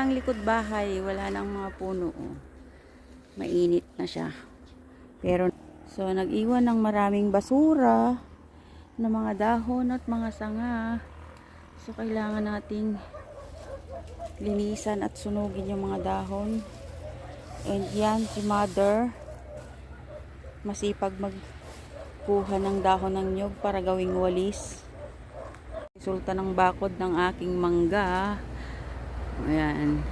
na ang likod bahay. Wala nang mga puno. Oh. Mainit na siya. Pero, so, nag-iwan ng maraming basura na mga dahon at mga sanga. So, kailangan nating linisan at sunugin yung mga dahon. And yan, si mother, masipag magkuha ng dahon ng nyog para gawing walis. Resulta ng bakod ng aking mangga. Ayan.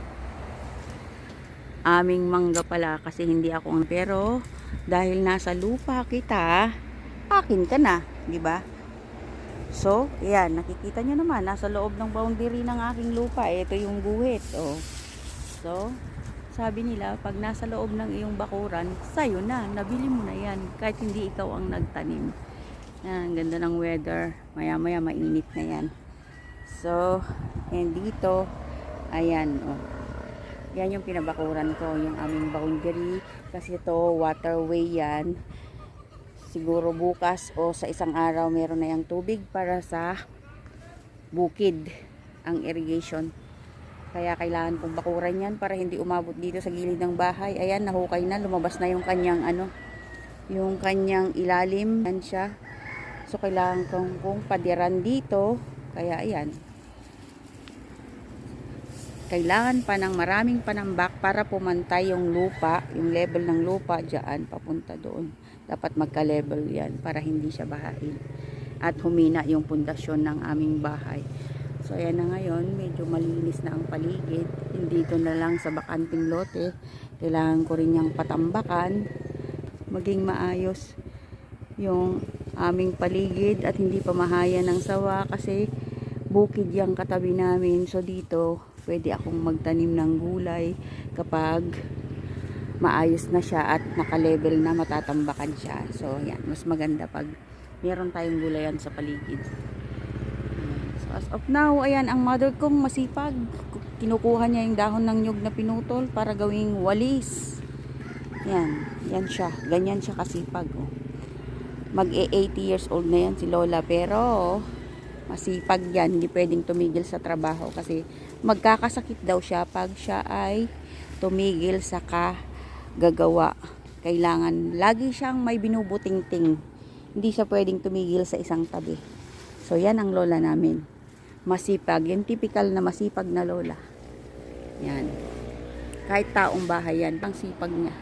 Aming mangga pala kasi hindi ako ang pero dahil nasa lupa kita, akin ka na, di ba? So, ayan, nakikita nyo naman, nasa loob ng boundary ng aking lupa, ito yung guhit, oh. So, sabi nila, pag nasa loob ng iyong bakuran, sayo na, nabili mo na yan, kahit hindi ikaw ang nagtanim. Yan, ganda ng weather. Maya maya mainit na yan. So, and dito, ayan, oh. Yan yung pinabakuran ko, yung aming boundary. Kasi ito, waterway yan. Siguro bukas o sa isang araw meron na yung tubig para sa bukid ang irrigation. Kaya kailangan kong bakuran yan para hindi umabot dito sa gilid ng bahay. Ayan, nahukay na. Lumabas na yung kanyang ano, yung kanyang ilalim. Yan siya. So, kailangan kong, kong padiran dito. Kaya, ayan. Kailangan pa ng maraming panambak para pumantay yung lupa, yung level ng lupa dyan, papunta doon. Dapat magka-level yan para hindi siya bahain. At humina yung pundasyon ng aming bahay. So, ayan na ngayon. Medyo malinis na ang paligid. Hindi ito na lang sa bakanting lote. Kailangan ko rin niyang patambakan. Maging maayos yung aming paligid at hindi pamahaya ng sawa kasi bukid yung katabi namin. So, dito pwede akong magtanim ng gulay kapag maayos na siya at naka-level na matatambakan siya. So, yan. Mas maganda pag meron tayong gulayan sa paligid. So, as of now, ayan, ang mother kong masipag. Kinukuha niya yung dahon ng nyug na pinutol para gawing walis. Yan. Yan siya. Ganyan siya kasipag. Oh. Mag-80 years old na yan si Lola. Pero, masipag yan. Hindi pwedeng tumigil sa trabaho kasi magkakasakit daw siya pag siya ay tumigil sa kagagawa. Kailangan, lagi siyang may binubuting-ting. Hindi siya pwedeng tumigil sa isang tabi. So, yan ang lola namin. Masipag. Yung typical na masipag na lola. Yan. Kahit taong bahay yan, ang sipag niya.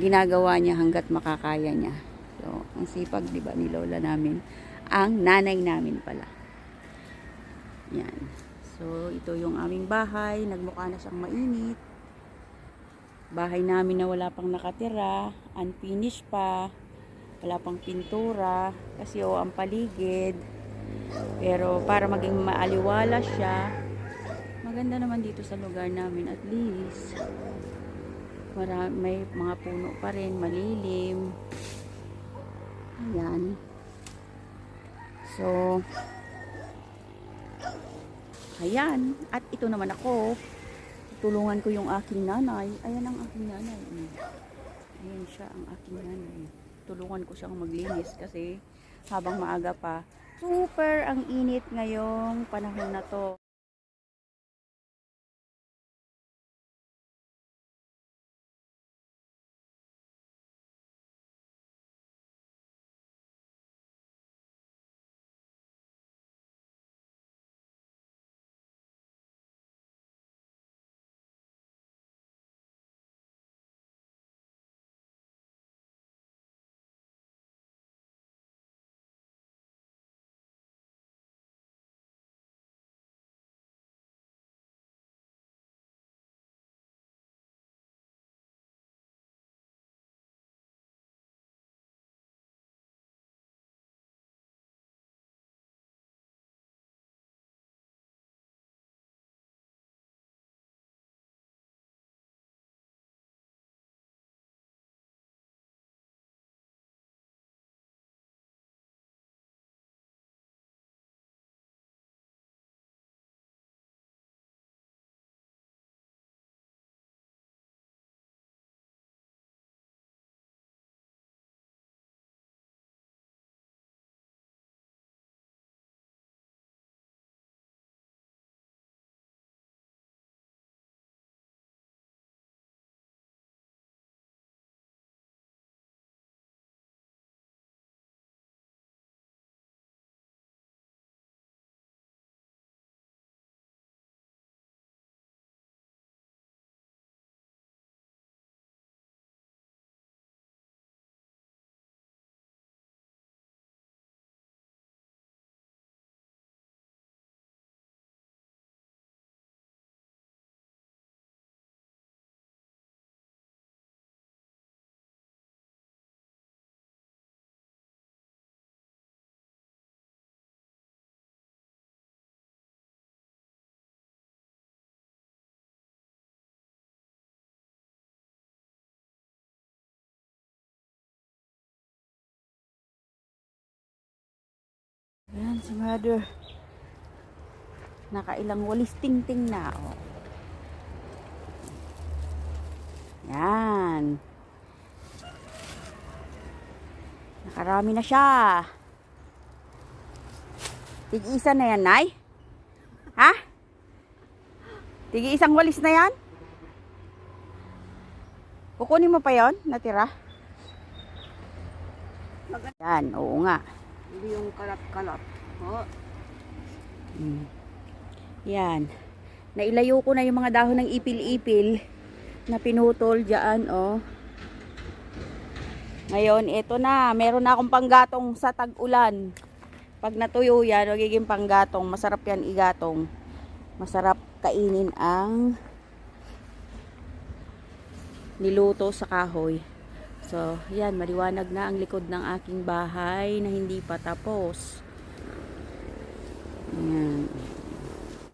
Ginagawa niya hanggat makakaya niya. So, ang sipag, di ba, ni lola namin. Ang nanay namin pala. Yan. So, ito yung aming bahay. Nagmukha na siyang mainit. Bahay namin na wala pang nakatira. Unfinished pa. Wala pang pintura. Kasi o, ang paligid. Pero, para maging maaliwala siya, maganda naman dito sa lugar namin at least. Mara, may mga puno pa rin, malilim. Ayan. So, Ayan. At ito naman ako. Tulungan ko yung aking nanay. Ayan ang aking nanay. Ayan siya ang aking nanay. Tulungan ko siyang maglinis kasi habang maaga pa, super ang init ngayong panahon na to. Si mother. Nakailang walis ting-ting na. Oh. Yan. Nakarami na siya. Tig-isa na yan, Nay? Ha? Tig-isang walis na yan? Kukunin mo pa yon natira? Yan, oo nga. Hindi yung kalap-kalap. Oh, Mm. Yan. Nailayo ko na yung mga dahon ng ipil-ipil na pinutol dyan, oh. Ngayon, ito na. Meron na akong panggatong sa tag-ulan. Pag natuyo yan, magiging panggatong. Masarap yan igatong. Masarap kainin ang niluto sa kahoy. So, yan, maliwanag na ang likod ng aking bahay na hindi pa tapos. Ayan.